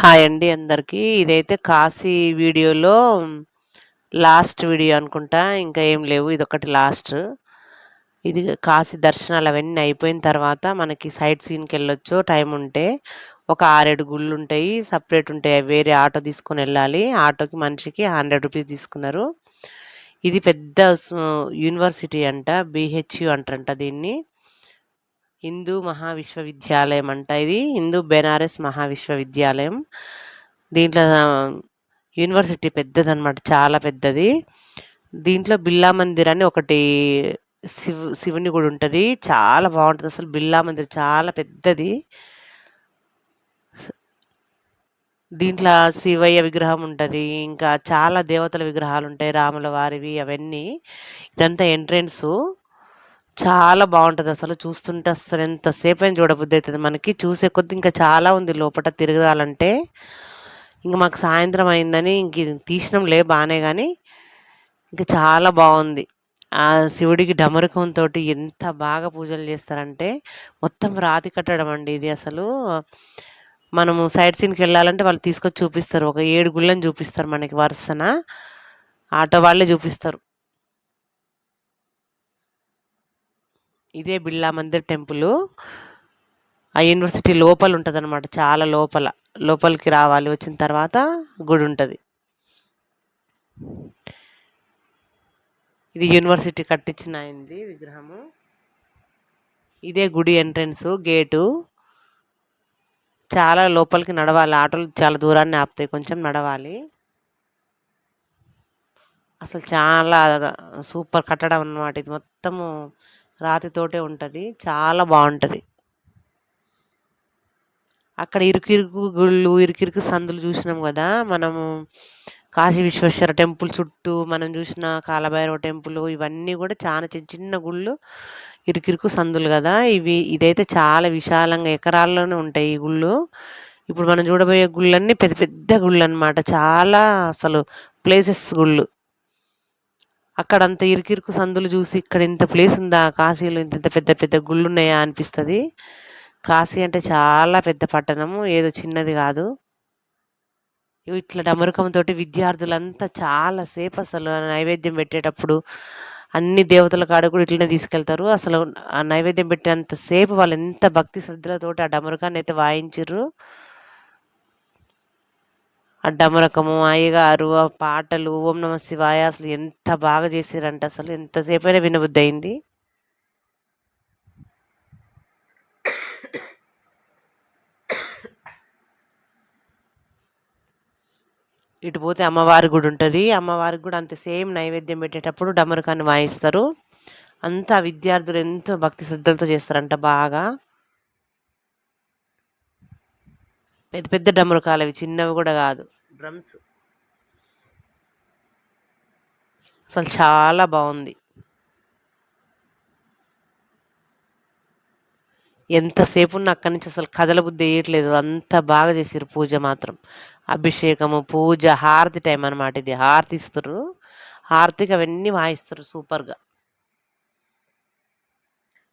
Hi అండి అందరికీ. ఇదైతే కాశీ వీడియోలో లాస్ట్ వీడియో అనుకుంటా. ఇంకా ఏం లేవు. ఇదొకటి లాస్ట్. ఇది కాశీ దర్శనాలు అవన్నీ అయిపోయిన తర్వాత మనకి సైట్ టైం ఉంటే ఒక ఆరేడు గుళ్ళు ఉంటాయి సపరేట్ ఉంటాయి. వేరే ఆటో తీసుకొనెళ్ళాలి. ఆటోకి మనిషికి హండ్రెడ్ రూపీస్ తీసుకున్నారు. ఇది పెద్ద యూనివర్సిటీ అంట. బీహెచ్యు అంటారంట దీన్ని. హిందూ మహావిశ్వవిద్యాలయం అంట ఇది. హిందూ బెనారస్ మహావిశ్వవిద్యాలయం. దీంట్లో యూనివర్సిటీ పెద్దదనమాట. చాలా పెద్దది. దీంట్లో బిర్లా మందిర్ అని ఒకటి శివ్ శివుని గుడి ఉంటుంది చాలా బాగుంటుంది అసలు బిర్లా మందిర్ చాలా పెద్దది. దీంట్లో శివయ్య విగ్రహం ఉంటుంది ఇంకా చాలా దేవతల విగ్రహాలు ఉంటాయి రాముల వారివి అవన్నీ. ఇదంతా ఎంట్రెన్సు చాలా బాగుంటుంది అసలు చూస్తుంటే అస్సలు చూడబుద్ధి అవుతుంది మనకి. చూసే కొద్ది ఇంకా చాలా ఉంది లోపల తిరగాలంటే. ఇంక మాకు సాయంత్రం అయిందని ఇంక ఇది తీసినాంలే బానే కానీ ఇంకా చాలా బాగుంది ఆ శివుడికి డమరుకంతో ఎంత బాగా పూజలు చేస్తారంటే, మొత్తం రాతి కట్టడం అండి ఇది అసలు. మనము సైడ్ సీన్కి వెళ్ళాలంటే వాళ్ళు తీసుకొచ్చి చూపిస్తారు. ఒక ఏడు గుళ్ళని చూపిస్తారు మనకి వరుసన. ఆటో వాళ్ళే చూపిస్తారు. ఇదే బిర్లా మందిర్ టెంపుల్ ఆ యూనివర్సిటీ లోపల ఉంటుంది అనమాట చాలా లోపల. లోపలికి రావాలి. వచ్చిన తర్వాత గుడి ఉంటుంది ఇది యూనివర్సిటీ కట్టించిన అయింది విగ్రహము. ఇదే గుడి ఎంట్రన్స్ గేటు. చాలా లోపలికి నడవాలి. ఆటోలు చాలా దూరాన్ని ఆపుతాయి. కొంచెం నడవాలి. అసలు చాలా సూపర్ కట్టడం అన్నమాట. ఇది మొత్తము రాతితోటే ఉంటుంది చాలా బాగుంటుంది అక్కడ ఇరుకిరుకు గుళ్ళు, ఇరుకిరుకు సందులు చూసినాం కదా మనము కాశీ విశ్వేశ్వర టెంపుల్ చుట్టూ మనం చూసిన కాలభైరవ టెంపులు ఇవన్నీ కూడా చాలా చిన్న చిన్న గుళ్ళు. ఇరుకిరుకు సందులు కదా ఇవి ఇదైతే చాలా విశాలంగా ఎకరాల్లోనే ఉంటాయి ఈ గుళ్ళు. ఇప్పుడు మనం చూడబోయే గుళ్ళన్నీ పెద్ద పెద్ద గుళ్ళనమాట. చాలా అసలు ప్లేసెస్ గుళ్ళు. అక్కడంత ఇరుకిరుకు సందులు చూసి ఇక్కడ ఇంత ప్లేస్ ఉందా కాశీలో ఇంత పెద్ద పెద్ద గుళ్ళు ఉన్నాయా అనిపిస్తుంది కాశీ అంటే చాలా పెద్ద పట్టణము. ఏదో చిన్నది కాదు ఇట్లా డమరుకంతో విద్యార్థులంతా చాలా అసలు నైవేద్యం పెట్టేటప్పుడు అన్ని దేవతల కాడ కూడా ఇట్లనే తీసుకెళ్తారు. అసలు ఆ నైవేద్యం పెట్టేంత సేపు ఎంత భక్తి శ్రద్ధలతోటి ఆ డమరుకాన్నయితే వాయించిర్రు. వాయించరు డమరకము, అయ్యగారు, ఆ పాటలు, ఓం నమ శివాయ అసలు ఎంత బాగా చేసారంట అసలు ఎంతసేపైనా వినబుద్దయింది. ఇటు పోతే అమ్మవారి ఉంటుంది అమ్మవారికి కూడా అంత సేమ్ నైవేద్యం పెట్టేటప్పుడు డమరుకాన్ని వాయిస్తారు. అంతా విద్యార్థులు ఎంతో భక్తి శ్రద్ధలతో చేస్తారంట బాగా. పెద్ద పెద్ద డమరుకాలవి చిన్నవి కూడా కాదు డ్రమ్స్. అసలు చాలా బావుంది. ఎంతసేపున్నా అక్కడి నుంచి అసలు కదలబుద్దెయ్యట్లేదు. అంత బాగా చేసారు పూజ మాత్రం. అభిషేకము, పూజ, హారతి టైం అనమాట ఇది. హారతి ఇస్తుర్రు. హారతికి అవన్నీ వాయిస్తారు సూపర్‌గా.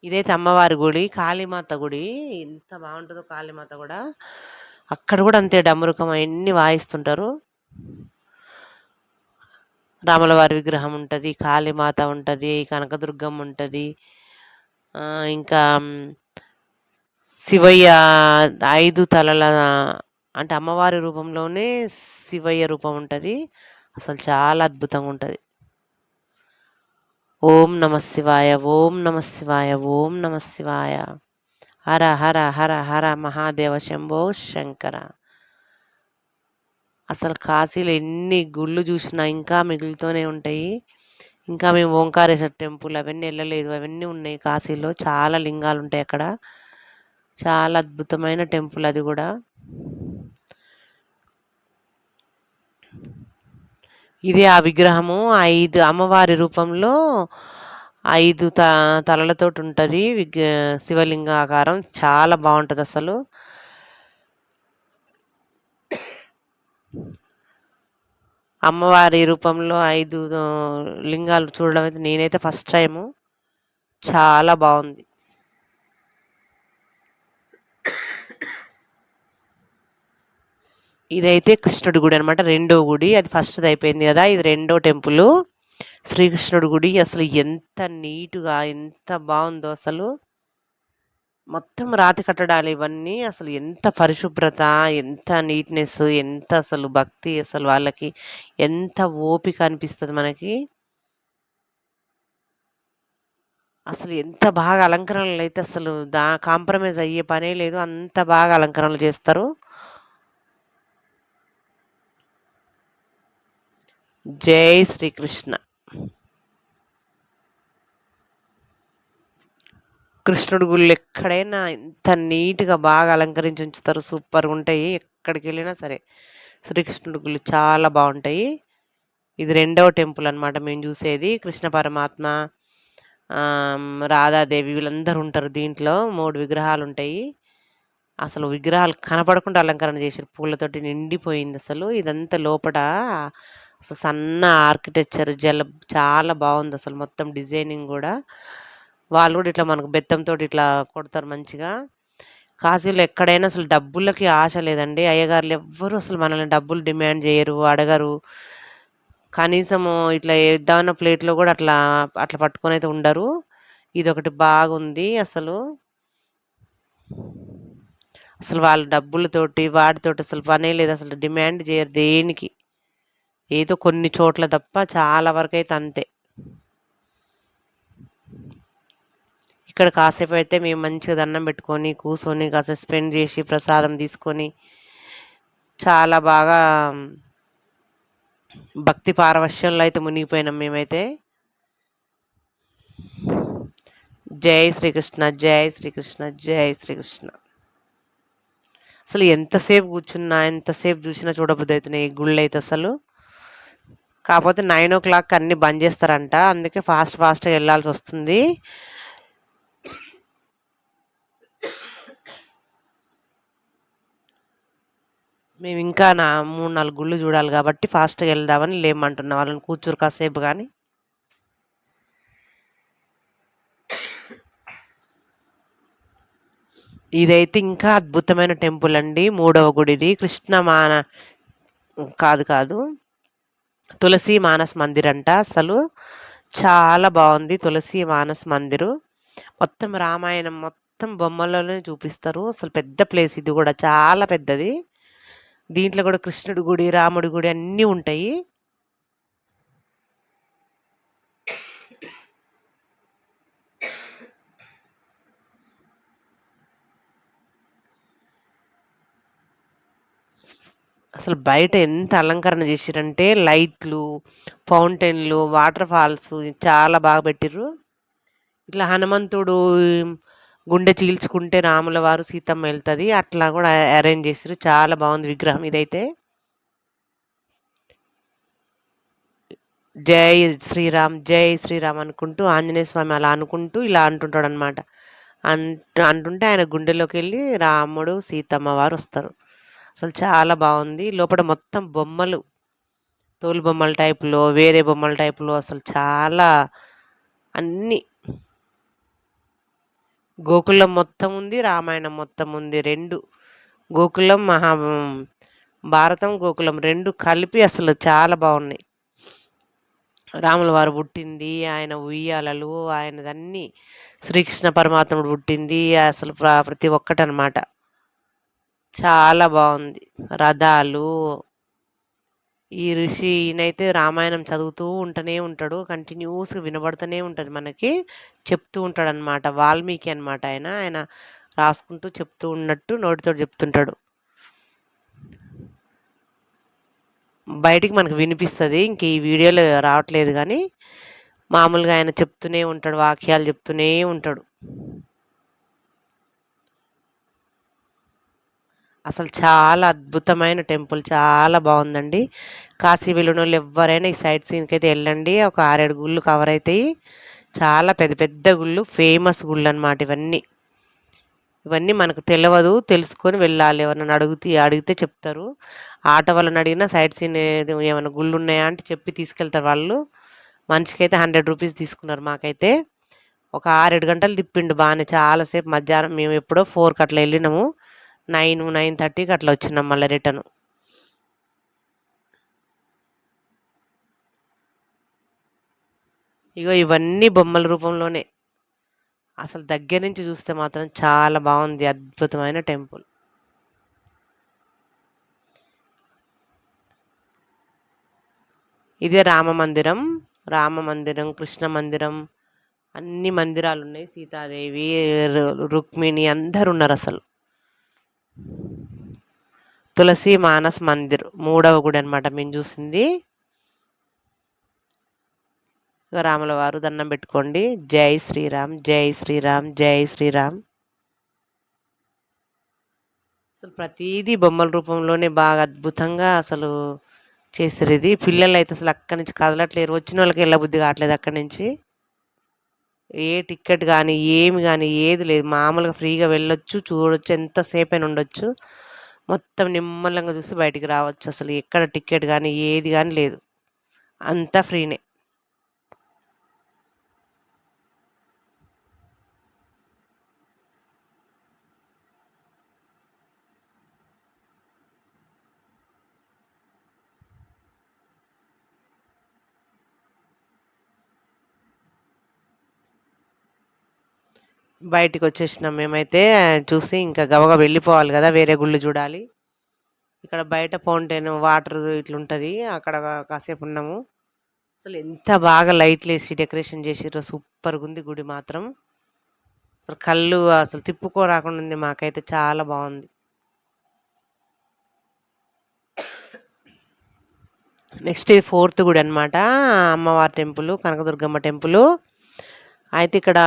ఇదైతే అమ్మవారి గుడి. కాళీమాత గుడి. ఎంత బాగుంటుందో కాళీమాత కూడా అక్కడ కూడా అంతే డమరుకం అవన్నీ వాయిస్తుంటారు. రాములవారి విగ్రహం ఉంటుంది కాళీమాత ఉంటుంది కనకదుర్గం ఉంటుంది ఇంకా శివయ్య ఐదు తలల అంటే అమ్మవారి రూపంలోనే శివయ్య రూపం ఉంటుంది అసలు చాలా అద్భుతంగా ఉంటుంది ఓం నమ శివాయ, ఓం నమ శివాయ, ఓం నమ శివాయ. హర హర హర హర మహాదేవ శంభో శంకర. అసలు కాశీలో ఎన్ని గుళ్ళు చూసినా ఇంకా మిగులుతూనే ఉంటాయి. ఇంకా మేము ఓంకారేశ్వర టెంపుల్ అవన్నీ వెళ్ళలేదు అవన్నీ ఉన్నాయి కాశీలో. చాలా లింగాలు ఉంటాయి అక్కడ. చాలా అద్భుతమైన టెంపుల్ అది కూడా ఇదే ఆ విగ్రహము ఐదు అమ్మవారి రూపంలో ఐదు త తలలతోటుంటది. విగ్ శివలింగ ఆకారం. చాలా బాగుంటుంది అసలు అమ్మవారి రూపంలో ఐదు లింగాలు చూడడం అయితే నేనైతే ఫస్ట్ టైము. చాలా బాగుంది ఇదైతే కృష్ణుడి గుడి అనమాట రెండో గుడి అది ఫస్ట్ది అయిపోయింది కదా ఇది రెండో టెంపుల్ శ్రీకృష్ణుడి గుడి అసలు ఎంత నీటుగా ఎంత బాగుందో అసలు. మొత్తం రాతి కట్టడాలు ఇవన్నీ అసలు ఎంత పరిశుభ్రత ఎంత నీట్నెస్ ఎంత అసలు భక్తి అసలు వాళ్ళకి ఎంత ఓపిక అనిపిస్తుంది మనకి. అసలు ఎంత బాగా అలంకరణలు అయితే అసలు దా కాంప్రమైజ్ అయ్యే పనే లేదు. అంత బాగా అలంకరణలు చేస్తారు. జై శ్రీకృష్ణ. కృష్ణుడి గుళ్ళు ఎక్కడైనా ఇంత నీట్గా బాగా అలంకరించి ఉంచుతారు. సూపర్గా ఉంటాయి. ఎక్కడికి వెళ్ళినా సరే శ్రీకృష్ణుడి గుళ్ళు చాలా బాగుంటాయి. ఇది రెండవ టెంపుల్ అనమాట మేము చూసేది. కృష్ణ పరమాత్మ రాధాదేవి వీళ్ళందరూ ఉంటారు దీంట్లో. మూడు విగ్రహాలు ఉంటాయి. అసలు విగ్రహాలు కనపడకుండా అలంకరణ చేశారు. పూలతోటి నిండిపోయింది అసలు. ఇదంతా లోపల అసలు సన్న ఆర్కిటెక్చర్ జల చాలా బాగుంది అసలు. మొత్తం డిజైనింగ్ కూడా. వాళ్ళు కూడా ఇట్లా మనకు బెత్తంతో ఇట్లా కొడతారు మంచిగా. కాశీలో ఎక్కడైనా అసలు డబ్బులకి ఆశ లేదండి. అయ్యగారులు ఎవ్వరు అసలు మనల్ని డబ్బులు డిమాండ్ చేయరు అడగరు. కనీసము ఇట్లా ఏద్దామన్న ప్లేట్లో కూడా అట్లా అట్లా పట్టుకొని అయితే ఉండరు. ఇది ఒకటి బాగుంది అసలు. అసలు వాళ్ళ డబ్బులతోటి వాటితోటి అసలు పనే లేదు. అసలు డిమాండ్ చేయరు దేనికి. ఏదో కొన్ని చోట్ల తప్ప చాలా వరకు అయితే అంతే. ఇక్కడ కాసేపు అయితే మేము మంచిగా దండం పెట్టుకొని కూర్చొని కాసేపు స్పెండ్ చేసి ప్రసాదం తీసుకొని చాలా బాగా భక్తి పారవశ్యంలో అయితే మునిగిపోయినాం మేమైతే. జై శ్రీకృష్ణ జై శ్రీకృష్ణ జై శ్రీకృష్ణ. అసలు ఎంతసేపు కూర్చున్నా ఎంతసేపు చూసినా చూడబుద్ధి అవుతున్నాయి ఈ గుళ్ళు అయితే అసలు. కాకపోతే నైన్ ఓ క్లాక్ అన్నీ బంద్ చేస్తారంట అందుకే ఫాస్ట్ ఫాస్ట్గా వెళ్ళాల్సి వస్తుంది. మేము ఇంకా నా మూడు నాలుగు గుళ్ళు చూడాలి కాబట్టి ఫాస్ట్గా వెళ్దామని లేమంటున్నా. వాళ్ళని కూర్చోరు కాసేపు కానీ ఇదైతే ఇంకా అద్భుతమైన టెంపుల్ అండి. మూడవ గుడిది. కృష్ణ మాన కాదు కాదు. తులసి మానస్ మందిర్ అంట అసలు. చాలా బాగుంది తులసి మానస్ మందిరు. మొత్తం రామాయణం మొత్తం బొమ్మలలోనే చూపిస్తారు. అసలు పెద్ద ప్లేస్ ఇది కూడా. చాలా పెద్దది. దీంట్లో కూడా కృష్ణుడి గుడి రాముడి గుడి అన్నీ ఉంటాయి. అసలు బయట ఎంత అలంకరణ చేసిరంటే లైట్లు ఫౌంటైన్లు వాటర్ ఫాల్స్ చాలా బాగా పెట్టిర్రు. ఇట్లా హనుమంతుడు గుండె చీల్చుకుంటే రాముల వారు సీతమ్మ వెళ్తుంది. అట్లా కూడా అరేంజ్ చేసారు చాలా బాగుంది విగ్రహం ఇదైతే. జై శ్రీరామ్ జై శ్రీరామ్ అనుకుంటూ ఆంజనేయ స్వామి అలా అనుకుంటూ ఇలా అంటుంటాడు అనమాట అంటు అంటుంటే ఆయన గుండెలోకి వెళ్ళి రాముడు సీతమ్మ వారు వస్తారు. అసలు చాలా బాగుంది. లోపల మొత్తం బొమ్మలు తోలు బొమ్మల టైపులో వేరే బొమ్మల టైపులో అసలు చాలా అన్నీ గోకులం మొత్తం ఉంది రామాయణం మొత్తం ఉంది రెండు గోకులం మహా భారతం గోకులం రెండు కలిపి అసలు చాలా బాగున్నాయి. రాముల వారు పుట్టింది ఆయన ఉయ్యాలలు ఆయనదన్నీ శ్రీకృష్ణ పరమాత్ముడు పుట్టింది అసలు ప్రతి ఒక్కటనమాట. చాలా బాగుంది. రథాలు ఈ ఋషి ఈయనైతే రామాయణం చదువుతూ ఉంటూనే ఉంటాడు. కంటిన్యూస్గా వినబడుతూనే ఉంటుంది మనకి. చెప్తూ ఉంటాడు అనమాట వాల్మీకి అనమాట ఆయన. ఆయన రాసుకుంటూ చెప్తూ ఉన్నట్టు నోటితో చెప్తుంటాడు. బయటికి మనకు వినిపిస్తుంది. ఇంక ఈ వీడియోలో రావట్లేదు కానీ మామూలుగా ఆయన చెప్తూనే ఉంటాడు. వాక్యాలు చెప్తూనే ఉంటాడు. అసలు చాలా అద్భుతమైన టెంపుల్ చాలా బాగుందండి. కాశీ వెళ్ళిన ఎవరైనా ఈ సైడ్ సీన్కి అయితే వెళ్ళండి. ఒక ఆరేడు గుళ్ళు కవర్ అవుతాయి చాలా పెద్ద పెద్ద గుళ్ళు ఫేమస్ గుళ్ళు అనమాట ఇవన్నీ. ఇవన్నీ మనకు తెలియదు తెలుసుకొని వెళ్ళాలి. ఎవరైనా అడిగితే అడిగితే చెప్తారు. ఆటో వాళ్ళని అడిగినా సైడ్ సీన్ ఏమైనా గుళ్ళు ఉన్నాయా అంటే చెప్పి తీసుకెళ్తారు వాళ్ళు. మనిషికి అయితే హండ్రెడ్ రూపీస్ తీసుకున్నారు మాకైతే. ఒక ఆరేడు గంటలు తిప్పిండు బాగానే. చాలాసేపు మధ్యాహ్నం మేము ఎప్పుడో ఫోర్కి అట్లా వెళ్ళినాము. నైన్ నైన్ థర్టీకి అట్లా వచ్చినాం మళ్ళీ రిటర్న్. ఇగో ఇవన్నీ బొమ్మల రూపంలోనే. అసలు దగ్గర నుంచి చూస్తే మాత్రం చాలా బాగుంది అద్భుతమైన టెంపుల్. ఇదే రామ మందిరం రామ మందిరం కృష్ణ మందిరం అన్ని మందిరాలు ఉన్నాయి. సీతాదేవి రుక్మిణి అందరు ఉన్నారు అసలు. తులసి మానస్ మందిర్ మూడవ గుడి అనమాట మేము చూసింది. రాముల వారు దండం పెట్టుకోండి. జై శ్రీరామ్ జై శ్రీరామ్ జై శ్రీరామ్. అసలు ప్రతిదీ బొమ్మల రూపంలోనే బాగా అద్భుతంగా అసలు చేసేది ఇది. పిల్లలు అయితే అసలు అక్కడి నుంచి కదలట్లేరు. వచ్చిన వాళ్ళకి వెళ్ళబుద్ధి కావట్లేదు అక్కడి నుంచి. ఏ టికెట్ కానీ ఏమి కానీ ఏది లేదు. మామూలుగా ఫ్రీగా వెళ్ళొచ్చు చూడొచ్చు ఎంతసేపు అయినా ఉండొచ్చు. మొత్తం నిమ్మలంగా చూసి బయటికి రావచ్చు అసలు. ఎక్కడ టికెట్ కానీ ఏది కానీ లేదు. అంతా ఫ్రీనే. బయటికి వచ్చేసినాం మేమైతే. చూసి ఇంకా గవగా వెళ్ళిపోవాలి కదా వేరే గుళ్ళు చూడాలి. ఇక్కడ బయట ఫౌంటైన్ వాటర్ ఇట్లుంటుంది. అక్కడ కాసేపు ఉన్నాము. అసలు ఎంత బాగా లైట్లు వేసి డెకరేషన్ చేసిర్రో సూపర్గా ఉంది గుడి మాత్రం. అసలు కళ్ళు అసలు తిప్పుకో రాకుండా ఉంది మాకైతే చాలా బాగుంది. నెక్స్ట్ ఇది ఫోర్త్ గుడి అనమాట అమ్మవారి టెంపుల్ కనకదుర్గమ్మ టెంపుల్. అయితే ఇక్కడ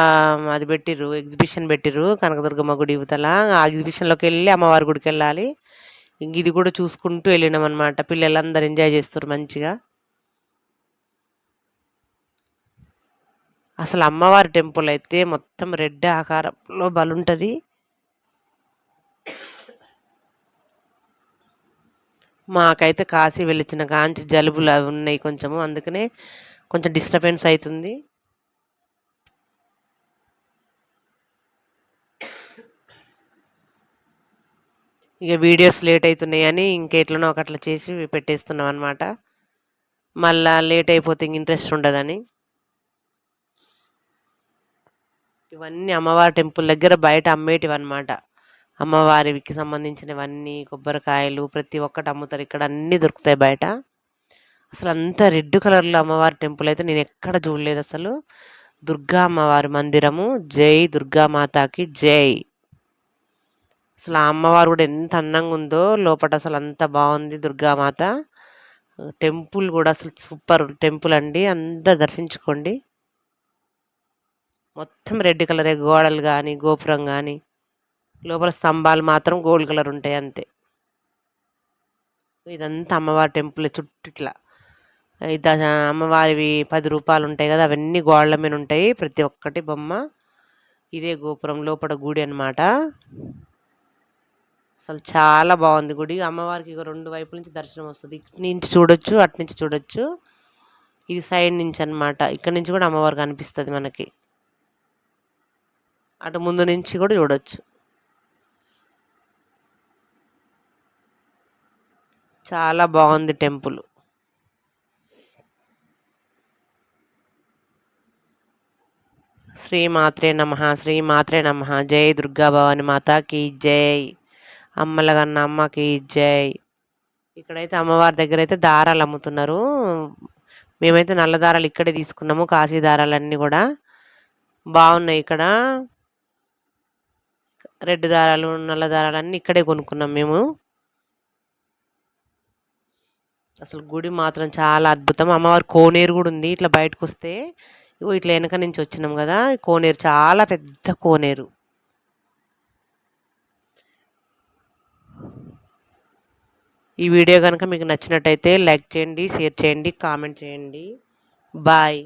అది పెట్టిర్రు ఎగ్జిబిషన్ పెట్టిర్రు కనకదుర్గమ్మ గుడి ఇవతల. ఆ ఎగ్జిబిషన్లోకి వెళ్ళి అమ్మవారి గుడికి వెళ్ళాలి. ఇది కూడా చూసుకుంటూ వెళ్ళినాం అనమాట పిల్లలందరూ ఎంజాయ్ చేస్తారు మంచిగా. అసలు అమ్మవారి టెంపుల్ అయితే మొత్తం రెడ్ ఆకారంలో బలుంటుంది. మాకైతే కాశీ వెళ్ళిచ్చిన కాంచి జలుబులు అవి ఉన్నాయి కొంచెము. అందుకనే కొంచెం డిస్టర్బెన్స్ అవుతుంది ఇక వీడియోస్ లేట్ అవుతున్నాయని ఇంకెట్లనో ఒకట్లా చేసి పెట్టేస్తున్నాం అనమాట మళ్ళా లేట్ అయిపోతే ఇంక ఇంట్రెస్ట్ ఉండదని. ఇవన్నీ అమ్మవారి టెంపుల్ దగ్గర బయట అమ్మేటివి అనమాట అమ్మవారికి సంబంధించినవన్నీ కొబ్బరికాయలు ప్రతి ఒక్కటి అమ్ముతారు. ఇక్కడ అన్నీ దొరుకుతాయి బయట. అసలు అంత రెడ్ కలర్లో అమ్మవారి టెంపుల్ అయితే నేను ఎక్కడ చూడలేదు అసలు. దుర్గా అమ్మవారి మందిరము. జై దుర్గామాతాకి జై. అసలు ఆ అమ్మవారు కూడా ఎంత అందంగా ఉందో లోపల అసలు అంత బాగుంది దుర్గామాత. టెంపుల్ కూడా అసలు సూపర్ టెంపుల్ అండి. అంతా దర్శించుకోండి. మొత్తం రెడ్ కలరే గోడలు కానీ గోపురం కానీ లోపల స్తంభాలు మాత్రం గోల్డ్ కలర్ ఉంటాయి అంతే. ఇదంతా అమ్మవారి టెంపుల్ చుట్టూ ఇట్లా. ఇది అమ్మవారివి పది రూపాయలు ఉంటాయి కదా అవన్నీ గోడల మీద ఉంటాయి. ప్రతి ఒక్కటి బొమ్మ. ఇదే గోపురం లోపల గుడి అనమాట అసలు చాలా బాగుంది గుడి. అమ్మవారికి రెండు వైపుల నుంచి దర్శనం వస్తుంది. ఇటు నుంచి చూడొచ్చు అటు నుంచి చూడొచ్చు. ఇది సైడ్ నుంచి అనమాట ఇక్కడ నుంచి కూడా అమ్మవారు కనిపిస్తుంది మనకి. అటు ముందు నుంచి కూడా చూడొచ్చు. చాలా బాగుంది టెంపుల్. శ్రీ మాత్రే నమ శ్రీ మాత్రే నమ. జై దుర్గా భవాని మాతాకి జై. అమ్మలగన్న అమ్మకి జై. ఇక్కడైతే అమ్మవారి దగ్గర అయితే దారాలు అమ్ముతున్నారు. మేమైతే నల్ల దారాలు ఇక్కడే తీసుకున్నాము కాశీ దారాలన్నీ కూడా. బాగున్నాయి ఇక్కడ. రెడ్ దారాలు నల్ల దారాలు అన్నీ ఇక్కడే కొనుక్కున్నాం మేము. అసలు గుడి మాత్రం చాలా అద్భుతం. అమ్మవారి కోనేరు కూడా ఉంది ఇట్లా బయటకు వస్తే ఇట్లా వెనక నుంచి వచ్చినాం కదా కోనేరు చాలా పెద్ద కోనేరు. ఈ వీడియో కనుక మీకు నచ్చినట్టయితే లైక్ చేయండి షేర్ చేయండి కామెంట్ చేయండి. బాయ్.